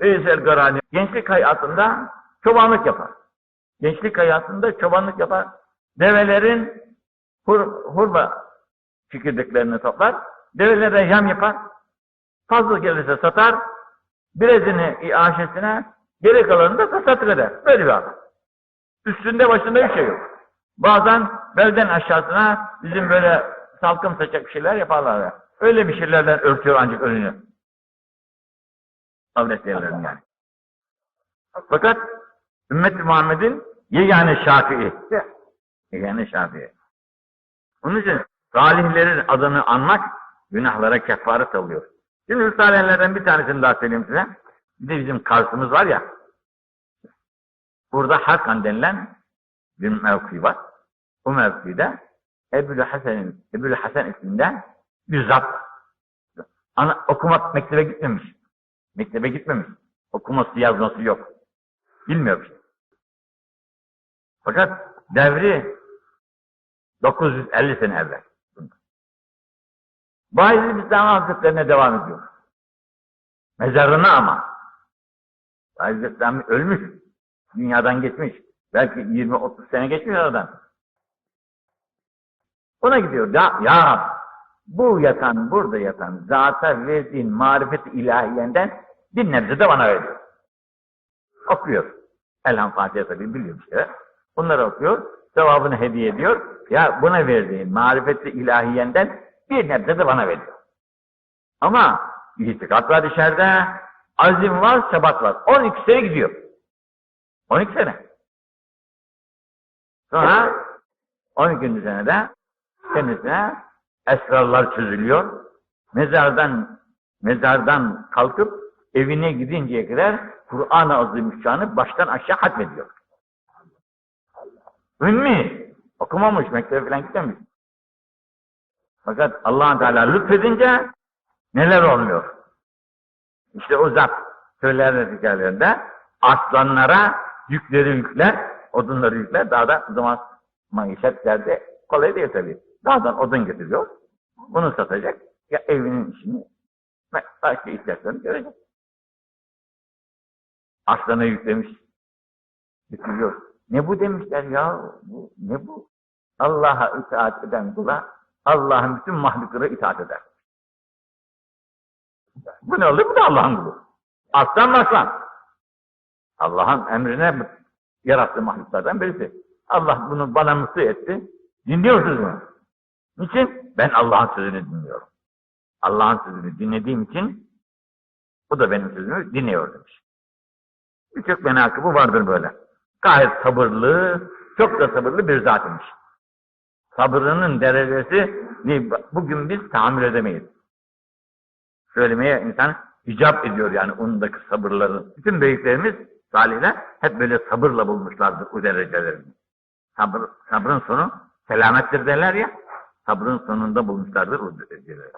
Veysel Garani gençlik hayatında çobanlık yapar. Gençlik hayatında çobanlık yapar. Develerin hur, hurma çekirdeklerini toplar. Develere yam yapar. Fazla gelirse satar. Birazını iaşesine geri kalanını da tasattık eder. Böyle bir adam. Üstünde başında bir şey yok. Bazen belden aşağısına bizim böyle salkım saçak bir şeyler yaparlar ya. Öyle bir şeylerden örtüyor ancak önünü. Avret yerlerini yani. Fakat ümmet Muhammed'in yegane Şafii. Yegane Şafii. Onun için salihlerin adını anmak günahlara kefaret alıyor. Şimdi salihlerden bir tanesini daha söyleyeyim size. Bir de bizim Kars'ımız var ya. Burada Hakan denilen bir mevki var. O mevkide Ebu'l Hasan, Ebu'l Hasan isminde bir zat. Ana, okumak mektebe gitmemiş. Mektebe gitmemiş. Okuması yazması yok. Bilmiyor şey. Fakat devri 950 sene evvel. Bayezid İslam Hazretlerine devam ediyor. Mezarına ama. Bayezid İslam ölmüş. Dünyadan geçmiş. Belki 20-30 sene geçmiş aradan. Ona gidiyor. Ya, ya Rab, bu yatan, burada yatan zata verdiğin marifet ilahiyenden bir nebze de bana veriyor. Okuyor. Elham Fatiha tabi biliyor bir şeyler. Bunları okuyor. Sevabını hediye ediyor. Ya buna verdiğin marifetli ilahiyenden bir nebze de bana veriyor. Ama itikat var dışarıda, azim var, sebat var. 12 sene gidiyor. 12 sene. Sonra 12. senede kendisine esrarlar çözülüyor. Mezardan mezardan kalkıp evine gidinceye kadar Kur'an-ı Azimüşşan'ı baştan aşağı hatmediyor. Ümmi. Okumamış, mektebe falan gitmemiş. Fakat allah Teala lütfedince neler olmuyor? İşte o zat söylerler hikayelerinde aslanlara yükleri yükler, odunları yükler. Daha da o zaman maişet derdi kolay değil tabii. Dağdan odun getiriyor. Bunu satacak. Ya evinin işini başka ihtiyaçlarını görecek. Aslana yüklemiş. Getiriyor. Ne bu demişler ya? Bu, ne bu? Allah'a itaat eden kula Allah'ın bütün mahluklara itaat eder. Bu ne oluyor? Bu da Allah'ın kulu. Aslan aslan. Allah'ın emrine yarattığı mahluklardan birisi. Allah bunu bana mutlu etti. Dinliyorsunuz mu? Niçin? Ben Allah'ın sözünü dinliyorum. Allah'ın sözünü dinlediğim için bu da benim sözümü dinliyor demiş. Birçok menakıbı vardır böyle. Gayet sabırlı, çok da sabırlı bir zat imiş. Sabrının derecesi bugün biz tahammül edemeyiz. Söylemeye insan icap ediyor yani ondaki sabırların. Bütün büyüklerimiz, salihler hep böyle sabırla bulmuşlardır o derecelerini. Sabır, sabrın sonu selamettir derler ya, sabrın sonunda bulmuşlardır o dereceleri.